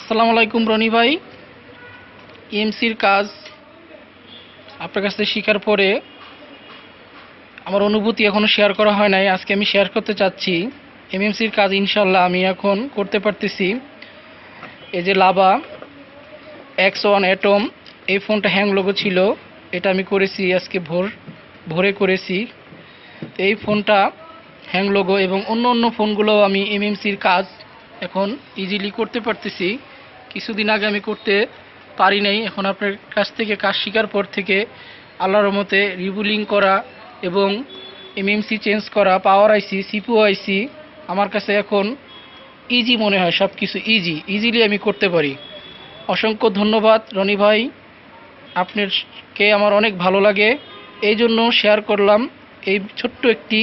আসসালামু আলাইকুম রনি ভাই। ইএমসির কাজ আপনার কাছ থেকে শেখার পরে আমার অনুভূতি এখনও শেয়ার করা হয় নাই। আজকে আমি শেয়ার করতে চাচ্ছি। এমএমসির কাজ ইনশাল্লাহ আমি এখন করতে পারতেছি। এই যে লাভা এক্স ওয়ান অ্যাটম এই ফোনটা হ্যাং লোগো ছিল। এটা আমি করেছি আজকে ভোর, ভোরে করেছি। এই ফোনটা হ্যাং লোগো এবং অন্য অন্য ফোনগুলো আমি এমএমসির কাজ এখন ইজিলি করতে পারতেছি। কিছুদিন আগে আমি করতে পারি নাই। এখন আপনার কাছ থেকে কাজ শেখার পর থেকে আল্লাহর মতে রিবুলিং করা এবং এমএমসি চেঞ্জ করা পাওয়ার আইসি সিপিও আইসি আমার কাছে এখন ইজি মনে হয় সব কিছু ইজি ইজিলি আমি করতে পারি। অসংখ্য ধন্যবাদ রনি ভাই। আপনারকে আমার অনেক ভালো লাগে। এই জন্য শেয়ার করলাম এই ছোট্ট একটি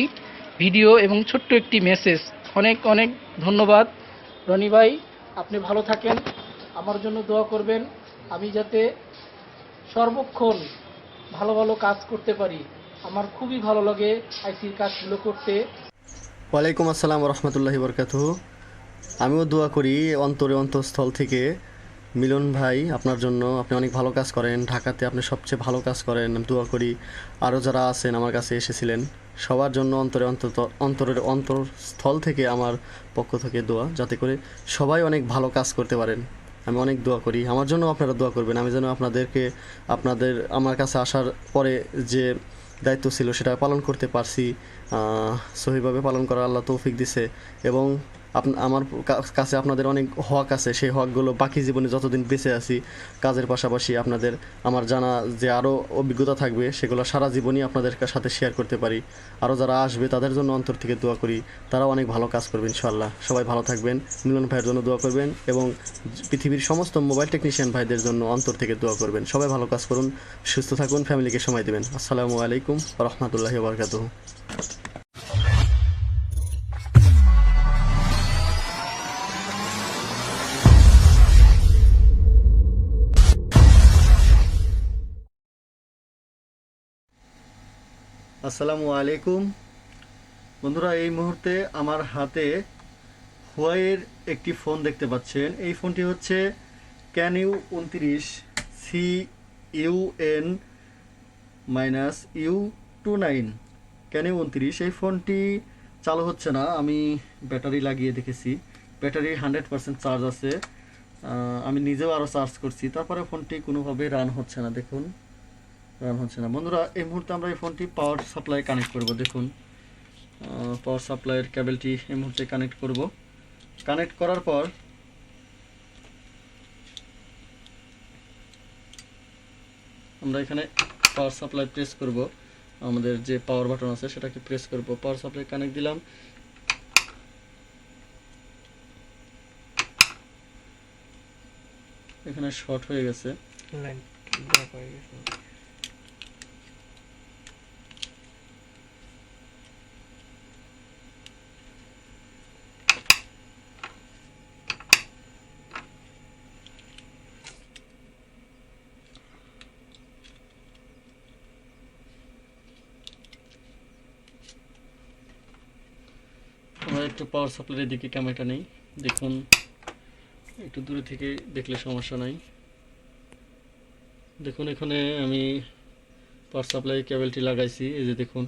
ভিডিও এবং ছোট্ট একটি মেসেজ অনেক অনেক ধন্যবাদ রনি ভাই। আপনি ভালো থাকেন। আমার জন্য দোয়া করবেন। আমি যাতে সর্বক্ষণ ভালো ভালো কাজ করতে পারি। আমার খুবই ভালো লাগে আইসির কাজগুলো করতে। ওয়ালাইকুম আসসালাম রহমতুল্লাহি বরকাত আমিও দোয়া করি অন্তরে অন্তঃস্থল থেকে। মিলন ভাই, আপনার জন্য আপনি অনেক ভালো কাজ করেন। ঢাকাতে আপনি সবচেয়ে ভালো কাজ করেন। দোয়া করি আরও যারা আছেন আমার কাছে এসেছিলেন, সবার জন্য অন্তরে অন্তত অন্তরের অন্তরস্থল থেকে আমার পক্ষ থেকে দোয়া, যাতে করে সবাই অনেক ভালো কাজ করতে পারেন। আমি অনেক দোয়া করি। আমার জন্য আপনারা দোয়া করবেন। আমি যেন আপনাদেরকে, আপনাদের, আমার কাছে আসার পরে যে দায়িত্ব ছিল সেটা পালন করতে পারছি। সহিভাবে পালন করার আল্লাহ তৌফিক দিছে এবং আমার কাছে আপনাদের অনেক হক আছে। সেই হকগুলো বাকি জীবনে যতদিন বেঁচে আছি, কাজের পাশাপাশি আপনাদের, আমার জানা যে আরও অভিজ্ঞতা থাকবে, সেগুলো সারা জীবনই আপনাদের সাথে শেয়ার করতে পারি। আরও যারা আসবে, তাদের জন্য অন্তর থেকে দোয়া করি। তারাও অনেক ভালো কাজ করবে ইনশাল্লাহ সবাই ভালো থাকবেন। মিলন ভাইয়ের জন্য দোয়া করবেন এবং পৃথিবীর সমস্ত মোবাইল টেকনিশিয়ান ভাইদের জন্য অন্তর থেকে দোয়া করবেন। সবাই ভালো কাজ করুন, সুস্থ থাকুন ফ্যামিলিকে সময় দেবেন। আসসালামু আলাইকুম রহমতুল্লাহি বরকাতুহ। আসসালামু আলাইকুম। বন্ধুরা, এই মুহূর্তে আমার হাতে হুয়াইয়ের একটি ফোন দেখতে পাচ্ছেন। এই ফোনটি হচ্ছে ক্যান ইউ উনত্রিশ C U N minus U two nine. Can you উনত্রিশ, এই ফোনটি চালু হচ্ছে না, আমি ব্যাটারি লাগিয়ে দেখেছি। ব্যাটারি হান্ড্রেড পার্সেন্ট চার্জ আছে। আমি নিজেও আরও চার্জ করছি, তারপরে ফোনটি কোনোভাবে রান হচ্ছে না, দেখুন। রান হচ্ছে না। বন্ধুরা, এই মুহূর্তে আমরা এই ফোনটি পাওয়ার সাপ্লাই কানেক্ট করব। দেখুন পাওয়ার সাপ্লাইয়ের কেবলটি এই মুহূর্তে কানেক্ট করব। কানেক্ট করার পর আমরা এখানে পাওয়ার সাপ্লাই প্রেস করব। আমাদের যে পাওয়ার বাটন আছে, সেটাকে প্রেস করব। পাওয়ার সাপ্লাই কানেক্ট দিলাম। এখানে শর্ট হয়ে গেছে। আমরা একটু পাওয়ার সাপ্লাইয়ের দিকে ক্যামেরাটা নেই। দেখুন, একটু দূরে থেকে দেখলে সমস্যা নাই। দেখুন, এখানে আমি পাওয়ার সাপ্লাই কেবলটি লাগাইছি, এই যে দেখুন।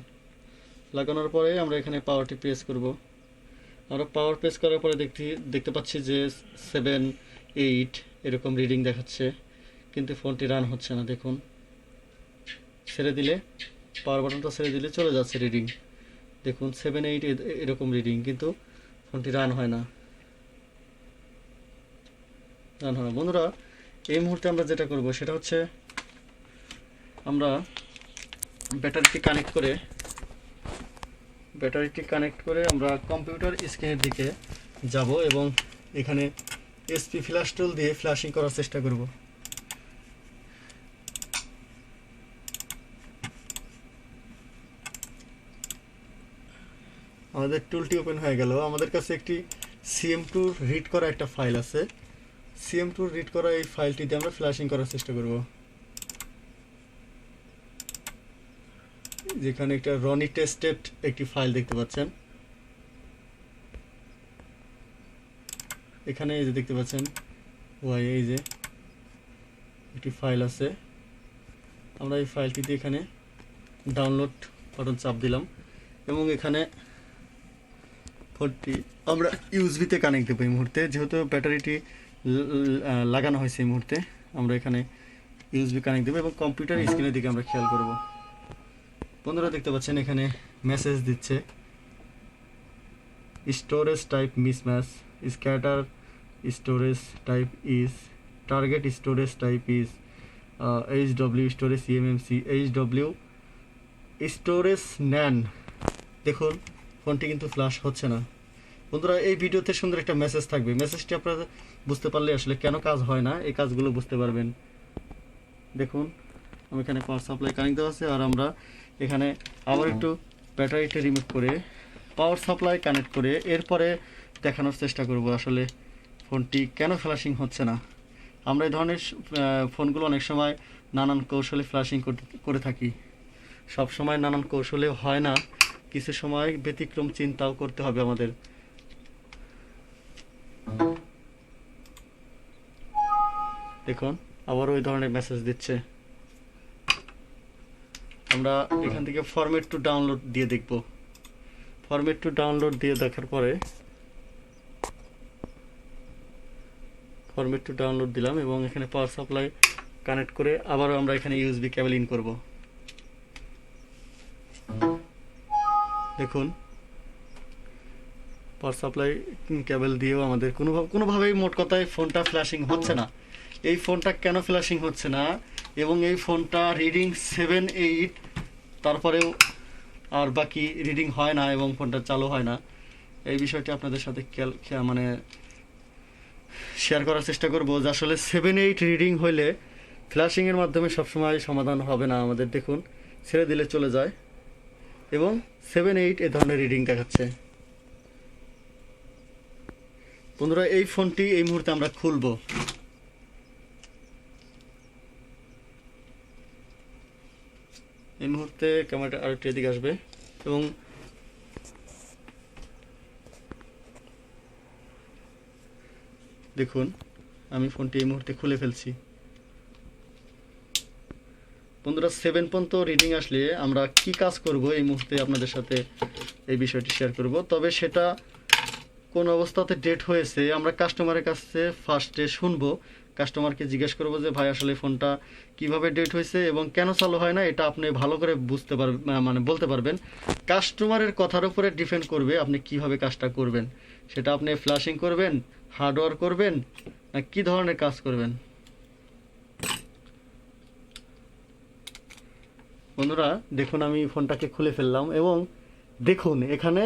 লাগানোর পরে আমরা এখানে পাওয়ারটি প্রেস করব। আমরা পাওয়ার প্রেস করার পরে দেখতে দেখতে পাচ্ছি যে সেভেন এইট এরকম রিডিং দেখাচ্ছে, কিন্তু ফোনটি রান হচ্ছে না, দেখুন। ছেড়ে দিলে পাওয়ার বাটনটা ছেড়ে দিলে চলে যাচ্ছে রিডিং দেখুন সেভেন এইট এরকম রিডিং কিন্তু ফোনটি রান হয় না। রান হয় না। বন্ধুরা, এই মুহূর্তে আমরা যেটা করব, সেটা হচ্ছে আমরা ব্যাটারিটি কানেক্ট করে ব্যাটারিটি কানেক্ট করে আমরা কম্পিউটার স্ক্রিনের দিকে যাব এবং এখানে এসপি ফ্ল্যাশ টুল দিয়ে ফ্ল্যাশিং করার চেষ্টা করব। আমাদের টুলটি ওপেন হয়ে গেল। আমাদের কাছে একটি সিএম টু রিড করা একটা ফাইল আছে। সিএম টু রিড করা এই ফাইলটি দিয়ে আমরা ফ্ল্যাশিং করার চেষ্টা করব। যেখানে একটা রনি টেস্টেড একটি ফাইল দেখতে পাচ্ছেন। এখানে এই যে দেখতে পাচ্ছেন ওয়াই এই যে একটি ফাইল আছে। আমরা এই ফাইলটিতে এখানে ডাউনলোড বাটন চাপ দিলাম এবং এখানে ফোনটি আমরা ইউএসবিতে কানেক্ট দেবো এই মুহূর্তে। যেহেতু ব্যাটারিটি লাগানো হয়েছে এই মুহূর্তে, আমরা এখানে ইউএসবি কানেক্ট দেবো এবং কম্পিউটার স্ক্রিনের দিকে আমরা খেয়াল করব। বন্ধুরা, দেখতে পাচ্ছেন এখানে মেসেজ দিচ্ছে। Storage type mismatch scatter storage type is target storage type is H W storage EMMC H W storage nand দেখুন। ফোনটি কিন্তু ফ্ল্যাশ হচ্ছে না। বন্ধুরা, এই ভিডিওতে সুন্দর একটা মেসেজ থাকবে। মেসেজটি আপনারা বুঝতে পারলে আসলে কেন কাজ হয় না, এই কাজগুলো বুঝতে পারবেন। দেখুন, আমি এখানে পাওয়ার সাপ্লাই কানেক্ট দেওয়া আছে আর আমরা এখানে আবার একটু ব্যাটারিটা রিমুভ করে পাওয়ার সাপ্লাই কানেক্ট করে এরপরে দেখানোর চেষ্টা করব আসলে ফোনটি কেন ফ্ল্যাশিং হচ্ছে না। আমরা এই ধরনের ফোনগুলো অনেক সময় নানান কৌশলে ফ্ল্যাশিং করে থাকি। সব সময় নানান কৌশলে হয় না। কিছু সময় ব্যতিক্রম চিন্তাও করতে হবে আমাদের। দেখুন আবার ওই ধরনের মেসেজ দিচ্ছে। আমরা এখান থেকে ফরম্যাট টু ডাউনলোড দিয়ে দেখব। ফরম্যাট টু ডাউনলোড দিয়ে দেখার পরে ফরম্যাট টু ডাউনলোড দিলাম এবং এখানে পাওয়ার সাপ্লাই কানেক্ট করে আবারও আমরা এখানে ইউএসবি কেবল ইন করব। দেখুন পাওয়ার সাপ্লাই কেবল দিয়েও আমাদের কোনো কোনোভাবেই মোট কথায় ফোনটা ফ্ল্যাশিং হচ্ছে না। এই ফোনটা কেন ফ্ল্যাশিং হচ্ছে না? এবং এই ফোনটা রিডিং সেভেন এইট তারপরেও আর বাকি রিডিং হয় না এবং ফোনটা চালু হয় না। এই বিষয়টি আপনাদের সাথে খেয়াল মানে শেয়ার করার চেষ্টা করব যে আসলে সেভেন এইট রিডিং হইলে ফ্ল্যাশিংয়ের মাধ্যমে সবসময় সমাধান হবে না আমাদের। দেখুন, ছেড়ে দিলে চলে যায়। এবং সেভেন এইট এ ধরনের রিডিং দেখাচ্ছে। বন্ধুরা, এই ফোনটি এই মুহূর্তে আমরা খুলবো। এই মুহূর্তে ক্যামেরাটা আরেকটু এদিকে আসবে এবং দেখুন, আমি ফোনটি এই মুহূর্তে খুলে ফেলছি। বন্ধুরা সেভেন পর্যন্ত রিডিং আসলে আমরা কি কাজ করব এই মুহূর্তে আপনাদের সাথে এই বিষয়টি শেয়ার করব। তবে সেটা কোন অবস্থাতে ডেট হয়েছে, আমরা কাস্টমারের কাছে ফার্স্টে শুনব। কাস্টমারকে জিজ্ঞেস করব যে, ভাই, আসলে ফোনটা কীভাবে ডেট হয়েছে এবং কেন চালু হয় না? এটা আপনি ভালো করে বুঝতে পারবেন মানে বলতে পারবেন। কাস্টমারের কথার উপরে ডিপেন্ড করবে আপনি কীভাবে কাজটা করবেন। সেটা আপনি ফ্ল্যাশিং করবেন হার্ডওয়্যার করবেন, না কি ধরনের কাজ করবেন? বন্ধুরা, দেখুন আমি ফোনটাকে খুলে ফেললাম এবং দেখুন এখানে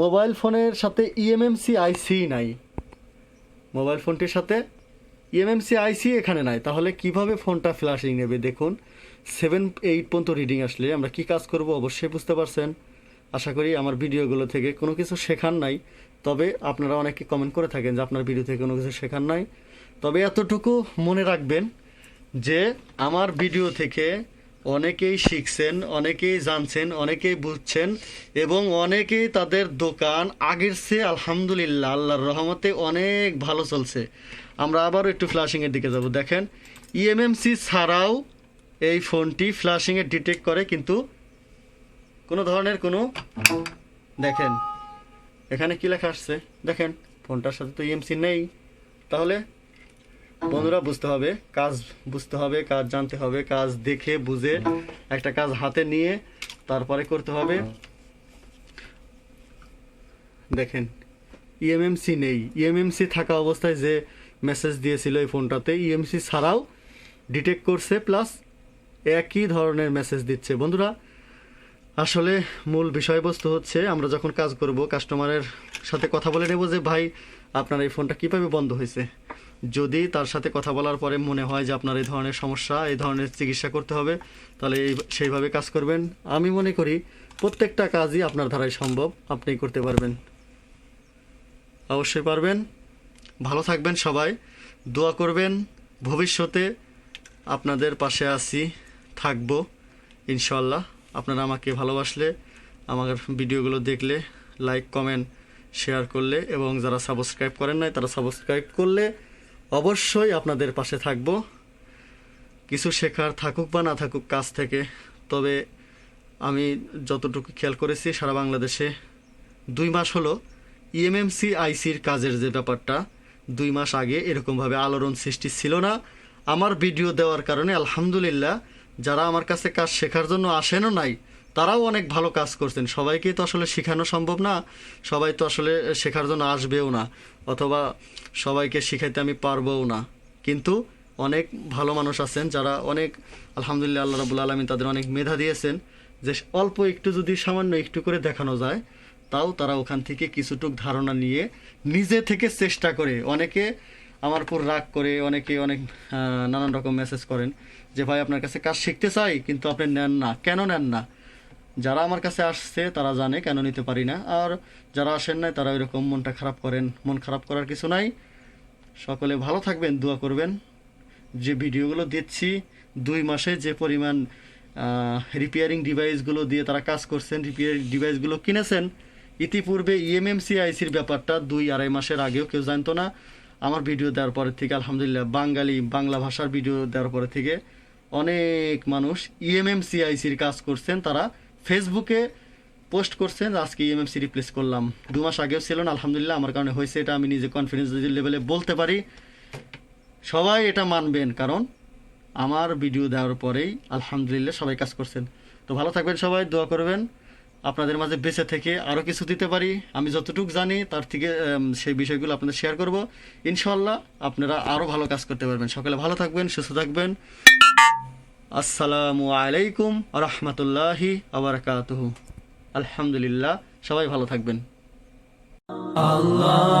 মোবাইল ফোনের সাথে E ইএমএমসি আইসি নাই। মোবাইল ফোনটির সাথে E ইএমএমসি আইসি এখানে নাই। তাহলে কীভাবে ফোনটা ফ্ল্যাশিং নেবে? দেখুন সেভেন এইট পর্যন্ত রিডিং আসলে আমরা কি কাজ করব অবশ্যই বুঝতে পারছেন। আশা করি আমার ভিডিওগুলো থেকে কোনো কিছু শেখার নাই। তবে আপনারা অনেকে কমেন্ট করে থাকেন যে আপনার ভিডিও থেকে কোনো কিছু শেখার নাই। তবে এতটুকু মনে রাখবেন যে আমার ভিডিও থেকে অনেকেই শিখছেন, অনেকেই জানছেন, অনেকেই বুঝছেন এবং অনেকেই তাদের দোকান আগের চেয়ে আলহামদুলিল্লাহ, আল্লাহর রহমতে অনেক ভালো চলছে। আমরা আবারও একটু ফ্ল্যাশিংয়ের দিকে যাব। দেখেন E ইএমএমসি ছাড়াও এই ফোনটি ফ্ল্যাশিংয়ে ডিটেক্ট করে কিন্তু কোনো ধরনের কোনো দেখেন, এখানে কী লেখা আসছে? দেখেন, ফোনটার সাথে তো ইএমসি নেই। তাহলে বন্ধুরা, বুঝতে হবে, কাজ বুঝতে হবে, কাজ জানতে হবে, কাজ দেখে, বুঝে একটা কাজ হাতে নিয়ে তারপরে করতে হবে। দেখেন ইএমএমসি নেই। ইএমএমসি থাকা অবস্থায় যে মেসেজ দিয়েছিল এই ফোনটাতে ইএমসি ছাড়াও ডিটেক্ট করছে প্লাস একই ধরনের মেসেজ দিচ্ছে। বন্ধুরা, আসলে মূল বিষয়বস্তু হচ্ছে, আমরা যখন কাজ করব কাস্টমারের সাথে কথা বলে নেব যে, ভাই, আপনার এই ফোনটা কীভাবে বন্ধ হয়েছে? যদি তার সাথে কথা বলার পরে মনে হয় যে আপনার এই ধরনের সমস্যা, এই ধরনের চিকিৎসা করতে হবে, তাহলে সেইভাবে কাজ করবেন। আমি মনে করি প্রত্যেকটা কাজই আপনার দ্বারাই সম্ভব আপনি করতে পারবেন। অবশ্যই পারবেন। ভালো থাকবেন সবাই, দোয়া করবেন, ভবিষ্যতে আপনাদের পাশে আছি, থাকব ইনশাল্লাহ আপনারা আমাকে ভালোবাসলে, আমার ভিডিওগুলো দেখলে, লাইক, কমেন্ট, শেয়ার করলে, এবং যারা সাবস্ক্রাইব করেন নাই, তারা সাবস্ক্রাইব করলে অবশ্যই আপনাদের পাশে থাকব। কিছু শেখার থাকুক বা না থাকুক কাজ থেকে, তবে আমি যতটুকু খেয়াল করেছি সারা বাংলাদেশে দুই মাস হলো ইএমএমসি আইসির কাজের যে ব্যাপারটা, দুই মাস আগে এরকমভাবে আলোড়ন সৃষ্টি ছিল না। আমার ভিডিও দেওয়ার কারণে আলহামদুলিল্লাহ, যারা আমার কাছে কাজ শেখার জন্য আসেনও নাই তারাও অনেক ভালো কাজ করছেন। সবাইকে তো আসলে শেখানো সম্ভব না। সবাই তো আসলে শেখার জন্য আসবেও না। অথবা সবাইকে শিখাইতে আমি পারবও না। কিন্তু অনেক ভালো মানুষ আছেন যারা অনেক, আলহামদুলিল্লাহ, আল্লাহ রাবুল আলমী তাদের অনেক মেধা দিয়েছেন। যে অল্প একটু যদি সামান্য একটু করে দেখানো যায়, তাও তারা ওখান থেকে কিছুটুক ধারণা নিয়ে নিজে থেকে চেষ্টা করে। অনেকে আমার উপর রাগ করে, অনেকে অনেক নানান রকম মেসেজ করেন যে, ভাই, আপনার কাছে কাজ শিখতে চাই, কিন্তু আপনি নেন না। কেন নেন না? যারা আমার কাছে আসছে, তারা জানে কেন নিতে পারি না। আর যারা আসেন নাই, তারা ওইরকম মনটা খারাপ করেন। মন খারাপ করার কিছু নাই। সকলে ভালো থাকবেন, দোয়া করবেন। যে ভিডিওগুলো দিচ্ছি, দুই মাসে যে পরিমাণ রিপেয়ারিং ডিভাইসগুলো দিয়ে তারা কাজ করছেন রিপেয়ারিং ডিভাইসগুলো কিনেছেন, ইতিপূর্বে E ইএমএমসি আইসির ব্যাপারটা দুই আড়াই মাসের আগেও কেউ জানতো না। আমার ভিডিও দেওয়ার পরে থেকে, আলহামদুলিল্লাহ, বাঙালি, বাংলা ভাষার ভিডিও দেওয়ার পরে থেকে অনেক মানুষ E ইএমএমসি আইসির কাজ করছেন। তারা ফেসবুকে পোস্ট করছেন, আজকে ইএমএমসি রিপ্লেস করলাম। দু মাস আগেও ছিল না, আলহামদুলিল্লাহ, আমার কারণে হয়েছে এটা, আমি নিজে কনফিডেন্স লেভেলে বলতে পারি। সবাই এটা মানবেন, কারণ আমার ভিডিও দেওয়ার পরেই আলহামদুলিল্লাহ সবাই কাজ করছেন। তো ভালো থাকবেন সবাই, দোয়া করবেন। আপনাদের মাঝে বেঁচে থেকে আরও কিছু দিতে পারি। আমি যতটুকু জানি, তার থেকে সেই বিষয়গুলো আপনাদের শেয়ার করব। ইনশাল্লাহ আপনারা আরও ভালো কাজ করতে পারবেন। সকালে ভালো থাকবেন, সুস্থ থাকবেন। আসসালামু আলাইকুম রহমতুল্লাহি আলহামদুলিল্লাহ সবাই ভালো থাকবেন। Allah